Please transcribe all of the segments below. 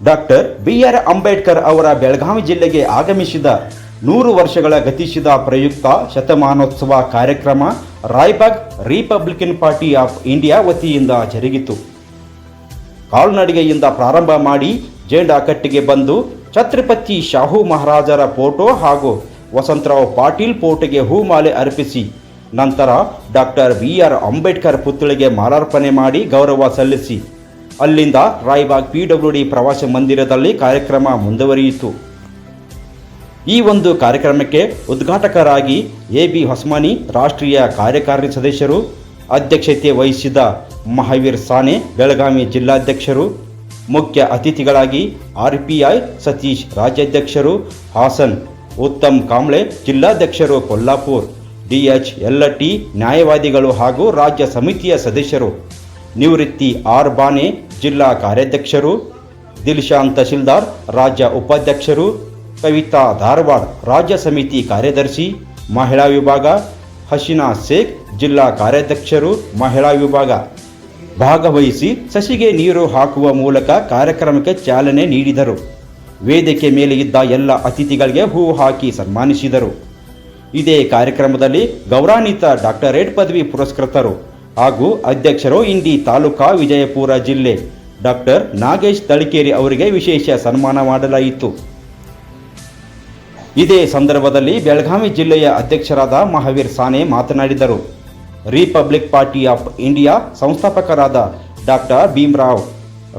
Doctor B R Ambedkar ಅವರ ಬೆಳಗಾವಿ ಜಿಲ್ಲೆಗೆ ಆಗಮಿಸಿದ ನೂರು ವರ್ಷಗಳ ಗತಿಸಿದ ಪ್ರಯುಕ್ತ ಶತಮಾನೋತ್ಸವ ಕಾರ್ಯಕ್ರಮ Raybag republican party of India ವತಿಯಿಂದ ಜರುಗಿತು. ಕಾಲ್ನಡಿಗೆಯಿಂದ ಪ್ರಾರಂಭ ಮಾಡಿ ಜೇಂಡಾಕಟ್ಟಿಗೆ ಬಂದು ಛತ್ರಪತಿ ಶಾಹು ಮಹಾರಾಜರ ಫೋಟೋ ಹಾಗೂ ವಸಂತರಾವ್ ಪಾಟೀಲ್ ಫೋಟೋಗೆ ಹೂಮಾಲೆ ಅರ್ಪಿಸಿ, ನಂತರ ಡಾಕ್ಟರ್ ಬಿ ಆರ್ ಅಂಬೇಡ್ಕರ್ ಪುತ್ಥಳಿಗೆ ಮಾಲಾರ್ಪಣೆ ಮಾಡಿ ಗೌರವ ಸಲ್ಲಿಸಿ. ಅಲ್ಲಿಂದ ರಾಯ್ಬಾಗ್ ಪಿ ಡಬ್ಲ್ಯೂ ಡಿ ಪ್ರವಾಸ ಮಂದಿರದಲ್ಲಿ ಕಾರ್ಯಕ್ರಮ ಮುಂದುವರಿಯಿತು. ಈ ಒಂದು ಕಾರ್ಯಕ್ರಮಕ್ಕೆ ಉದ್ಘಾಟಕರಾಗಿ ಎ ಬಿ ಹೊಸ್ಮಾನಿ, ರಾಷ್ಟ್ರೀಯ ಕಾರ್ಯಕಾರಿಣಿ ಸದಸ್ಯರು, ಅಧ್ಯಕ್ಷತೆ ವಹಿಸಿದ ಮಹಾವೀರ್ ಸಾನೆ, ಬೆಳಗಾವಿ ಜಿಲ್ಲಾಧ್ಯಕ್ಷರು, ಮುಖ್ಯ ಅತಿಥಿಗಳಾಗಿ ಆರ್ ಪಿ ಐ ಸತೀಶ್ ರಾಜ್ಯಾಧ್ಯಕ್ಷರು, ಹಾಸನ್ ಉತ್ತಮ್ ಕಾಂಬ್ಳೆ ಜಿಲ್ಲಾಧ್ಯಕ್ಷರು ಕೊಲ್ಲಾಪುರ್ ಡಿಎಚ್ ಎಲ್ಲಟಿ ನ್ಯಾಯವಾದಿಗಳು ಹಾಗೂ ರಾಜ್ಯ ಸಮಿತಿಯ ಸದಸ್ಯರು. ನಿವೃತ್ತಿ ಆರ್ ಬಾನೆ ಜಿಲ್ಲಾ ಕಾರ್ಯಾಧ್ಯಕ್ಷರು ದಿಲ್ಶಾನ್ ತಹಶೀಲ್ದಾರ್ ರಾಜ್ಯ ಉಪಾಧ್ಯಕ್ಷರು, ಕವಿತಾ ಧಾರವಾಡ ರಾಜ್ಯ ಸಮಿತಿ ಕಾರ್ಯದರ್ಶಿ, ಮಹಿಳಾ ವಿಭಾಗ ಹಸೀನಾ ಶೇಖ್ ಜಿಲ್ಲಾ ಕಾರ್ಯಾಧ್ಯಕ್ಷರು, ಮಹಿಳಾ ವಿಭಾಗ. ಭಾಗವಹಿಸಿ ಸಸಿಗೆ ನೀರು ಹಾಕುವ ಮೂಲಕ ಕಾರ್ಯಕ್ರಮಕ್ಕೆ ಚಾಲನೆ ನೀಡಿದರು. ವೇದಿಕೆ ಮೇಲೆ ಇದ್ದ ಎಲ್ಲ ಅತಿಥಿಗಳಿಗೆ ಹೂ ಹಾಕಿ ಸನ್ಮಾನಿಸಿದರು. ಇದೇ ಕಾರ್ಯಕ್ರಮದಲ್ಲಿ ಗೌರವಾನ್ವಿತ ಡಾಕ್ಟರೇಟ್ ಪದವಿ ಪುರಸ್ಕೃತರು ಹಾಗೂ ಅಧ್ಯಕ್ಷರು ಇಂಡಿ ತಾಲೂಕಾ ವಿಜಯಪುರ ಜಿಲ್ಲೆ ಡಾಕ್ಟರ್ ನಾಗೇಶ್ ತಳಿಕೇರಿ ಅವರಿಗೆ ವಿಶೇಷ ಸನ್ಮಾನ ಮಾಡಲಾಯಿತು. ಇದೇ ಸಂದರ್ಭದಲ್ಲಿ ಬೆಳಗಾವಿ ಜಿಲ್ಲೆಯ ಅಧ್ಯಕ್ಷರಾದ ಮಹಾವೀರ್ ಸಾನೆ ಮಾತನಾಡಿದರು. ರಿಪಬ್ಲಿಕ್ ಪಾರ್ಟಿ ಆಫ್ ಇಂಡಿಯಾ ಸಂಸ್ಥಾಪಕರಾದ ಡಾಕ್ಟರ್ ಭೀಮ್ರಾವ್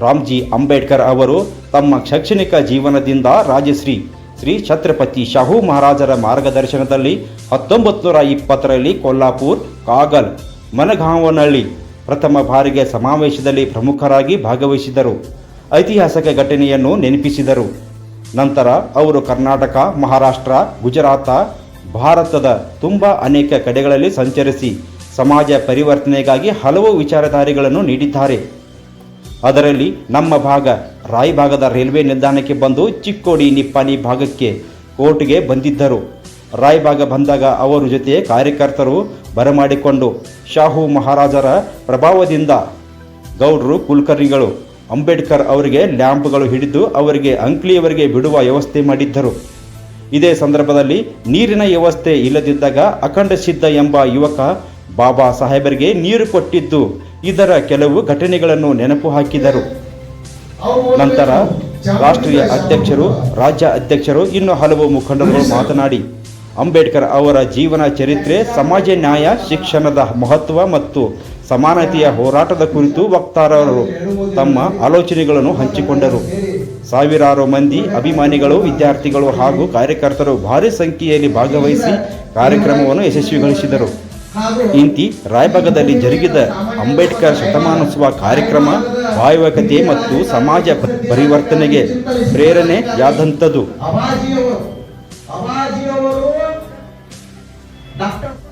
ರಾಮ್ಜಿ ಅಂಬೇಡ್ಕರ್ ಅವರು ತಮ್ಮ ಶೈಕ್ಷಣಿಕ ಜೀವನದಿಂದ ರಾಜಶ್ರೀ ಶ್ರೀ ಛತ್ರಪತಿ ಶಾಹು ಮಹಾರಾಜರ ಮಾರ್ಗದರ್ಶನದಲ್ಲಿ ಹತ್ತೊಂಬತ್ತು ನೂರ ಇಪ್ಪತ್ತರಲ್ಲಿ ಕೊಲ್ಲಾಪುರ್, ಕಾಗಲ್ ಮನಗಾಂವನಹಳ್ಳಿ ಪ್ರಥಮ ಬಾರಿಗೆ ಸಮಾವೇಶದಲ್ಲಿ ಪ್ರಮುಖರಾಗಿ ಭಾಗವಹಿಸಿದರು. ಐತಿಹಾಸಿಕ ಘಟನೆಯನ್ನು ನೆನಪಿಸಿದರು. ನಂತರ ಅವರು ಕರ್ನಾಟಕ, ಮಹಾರಾಷ್ಟ್ರ, ಗುಜರಾತ, ಭಾರತದ ತುಂಬ ಅನೇಕ ಕಡೆಗಳಲ್ಲಿ ಸಂಚರಿಸಿ ಸಮಾಜ ಪರಿವರ್ತನೆಗಾಗಿ ಹಲವು ವಿಚಾರಧಾರಿಗಳನ್ನು ನೀಡಿದ್ದಾರೆ. ಅದರಲ್ಲಿ ನಮ್ಮ ಭಾಗ ರಾಯ್ ಭಾಗದ ರೈಲ್ವೆ ನಿಲ್ದಾಣಕ್ಕೆ ಬಂದು ಚಿಕ್ಕೋಡಿ ನಿಪ್ಪಾಣಿ ಭಾಗಕ್ಕೆ ಕೋರ್ಟ್ಗೆ ಬಂದಿದ್ದರು. ರಾಯ್ ಭಾಗ ಬಂದಾಗ ಅವರ ಜೊತೆ ಕಾರ್ಯಕರ್ತರು ಬರಮಾಡಿಕೊಂಡು ಶಾಹು ಮಹಾರಾಜರ ಪ್ರಭಾವದಿಂದ ಗೌಡ್ರು, ಕುಲಕರ್ಣಿಗಳು, ಅಂಬೇಡ್ಕರ್ ಅವರಿಗೆ ಲ್ಯಾಂಪ್ಗಳು ಹಿಡಿದು ಅವರಿಗೆ ಅಂಕ್ಲಿಯವರಿಗೆ ಬಿಡುವ ವ್ಯವಸ್ಥೆ ಮಾಡಿದ್ದರು. ಇದೇ ಸಂದರ್ಭದಲ್ಲಿ ನೀರಿನ ವ್ಯವಸ್ಥೆ ಇಲ್ಲದಿದ್ದಾಗ ಅಖಂಡ ಸಿದ್ಧ ಎಂಬ ಯುವಕ ಬಾಬಾ ಸಾಹೇಬರಿಗೆ ನೀರು ಕೊಟ್ಟಿದ್ದು ಇದರ ಕೆಲವು ಘಟನೆಗಳನ್ನು ನೆನಪು ಹಾಕಿದರು. ನಂತರ ರಾಷ್ಟ್ರೀಯ ಅಧ್ಯಕ್ಷರು, ರಾಜ್ಯ ಅಧ್ಯಕ್ಷರು ಇನ್ನು ಹಲವು ಮುಖಂಡರು ಮಾತನಾಡಿ ಅಂಬೇಡ್ಕರ್ ಅವರ ಜೀವನ ಚರಿತ್ರೆ, ಸಮಾಜ ನ್ಯಾಯ, ಶಿಕ್ಷಣದ ಮಹತ್ವ ಮತ್ತು ಸಮಾನತೆಯ ಹೋರಾಟದ ಕುರಿತು ವಕ್ತಾರರು ತಮ್ಮ ಆಲೋಚನೆಗಳನ್ನು ಹಂಚಿಕೊಂಡರು. ಸಾವಿರಾರು ಮಂದಿ ಅಭಿಮಾನಿಗಳು, ವಿದ್ಯಾರ್ಥಿಗಳು ಹಾಗೂ ಕಾರ್ಯಕರ್ತರು ಭಾರೀ ಸಂಖ್ಯೆಯಲ್ಲಿ ಭಾಗವಹಿಸಿ ಕಾರ್ಯಕ್ರಮವನ್ನು ಯಶಸ್ವಿಗೊಳಿಸಿದರು. ಇಂತಿ ರಾಯಭಾಗದಲ್ಲಿ ಜರುಗಿದ ಅಂಬೇಡ್ಕರ್ ಶತಮಾನೋತ್ಸವ ಕಾರ್ಯಕ್ರಮ ವಾಯುವಕತೆ ಮತ್ತು ಸಮಾಜ ಪರಿವರ್ತನೆಗೆ ಪ್ರೇರಣೆಯಾದಂಥದ್ದು.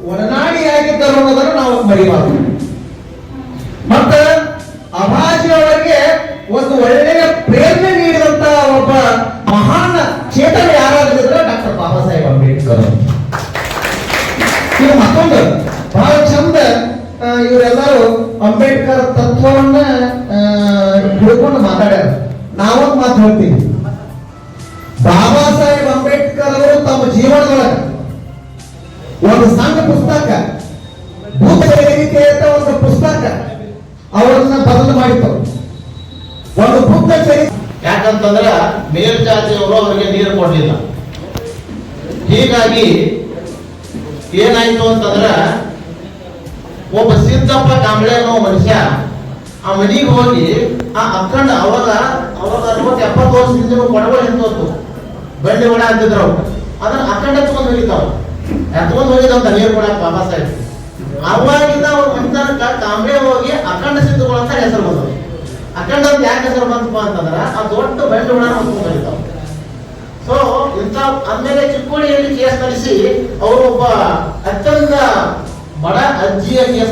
ಒಡನಾಡಿಯಾಗಿದ್ದರು ಅನ್ನೋದನ್ನು ನಾವು ಮರಿಬಾರದು. ಮತ್ತ ಅಭಾಜಿಯವರಿಗೆ ಒಂದು ಒಳ್ಳೆಯ ಪ್ರೇರಣೆ ನೀಡಿದಂತ ಒಬ್ಬ ಮಹಾನ್ ಚೇತನ ಯಾರಾಗಿದ್ರೆ ಡಾಕ್ಟರ್ ಬಾಬಾ ಸಾಹೇಬ್ ಅಂಬೇಡ್ಕರ್. ಇದು ಮತ್ತೊಂದು, ಬಹಳ ಚಂದ ಇವರೆಲ್ಲರೂ ಅಂಬೇಡ್ಕರ್ ತತ್ವವನ್ನ ಹಿಡ್ಕೊಂಡು ಮಾತಾಡ್ಯಾರ. ನಾವೊಂದು ಮಾತು ಹೇಳ್ತೀವಿ ಬಾಬಾ ಸಾಹೇಬ್ ಅಂಬೇಡ್ಕರ್ ಅವರು ತಮ್ಮ ಜೀವನದೊಳಗೆ ಒಂದು ಸಣ್ಣ ಪುಸ್ತಕ. ಭೂತ ಒಂದು ಪುಸ್ತಕ. ಅವರನ್ನ ಬದಲು ಮಾಡಿತು ಒಂದು ಬುದ್ಧ ಚರಿತ್ರೆ ಯಾಕಂತಂದ್ರ ಮೇಲ್ಜಾತಿಯವರು ಅವರಿಗೆ ನೀರು ಕೊಡ್ಲಿಲ್ಲ. ಹೀಗಾಗಿ ಏನಾಯ್ತು ಅಂತಂದ್ರ ಒಬ್ಬ ಸಿದ್ದಪ್ಪ ಕಾಂಬ್ಳೆ ಅನ್ನೋ ಮನುಷ್ಯ ಆ ಮನೆಗೆ ಹೋಗಿ ಆ ಅಕ್ಕಂಡ ಅವಾಗ ಅವಾಗ ಅರವತ್ತು ಎಪ್ಪತ್ತು ವರ್ಷದಿಂದ ಕೊಡಗಳು ನಿಂತು ಬಂಡಿ ಒಡ ಅಂತಿದ್ರು ಅದನ್ನ ಅಕ್ಕಂಡ ಎತ್ಕೊಂಡು ಹೋಗಿದ್ದಾವ ಎತ್ಕೊಂಡು ಒಂದು ನೀರು ಕೊಡಕ್ ಬಾಬಾ ಸಾಹೇಬ್ ಅವಾಗಿಂದ ಅವ್ರ ಮನೆತನಕ ಕಾಂಬ್ಳೆ ಹೋಗಿ ಅಖಂಡ ಸಿದ್ಧಗಳು ಅಂತ ಹೆಸರು ಬಂದವು. ಅಖಂಡ ಅಂತ ಯಾಕೆ ಹೆಸರು ಬಂತಪ್ಪ ಅಂತಂದ್ರ, ಆ ದೊಡ್ಡ ಬೆಳ್ಳು ಹಣ ಹೊತ್ಕೊಂಡು ಹೋಗಿದ್ದಾವ ಸೊ ಇಂಥ ಆಮೇಲೆ ಚಿಕ್ಕೋಡಿಯಲ್ಲಿ ಕೇಸ್ ನಡೆಸಿ ಅವರು ಒಬ್ಬ ಅತ್ಯಂತ ಬಡ ಅಜ್ಜಿಯ ಕೇಸ್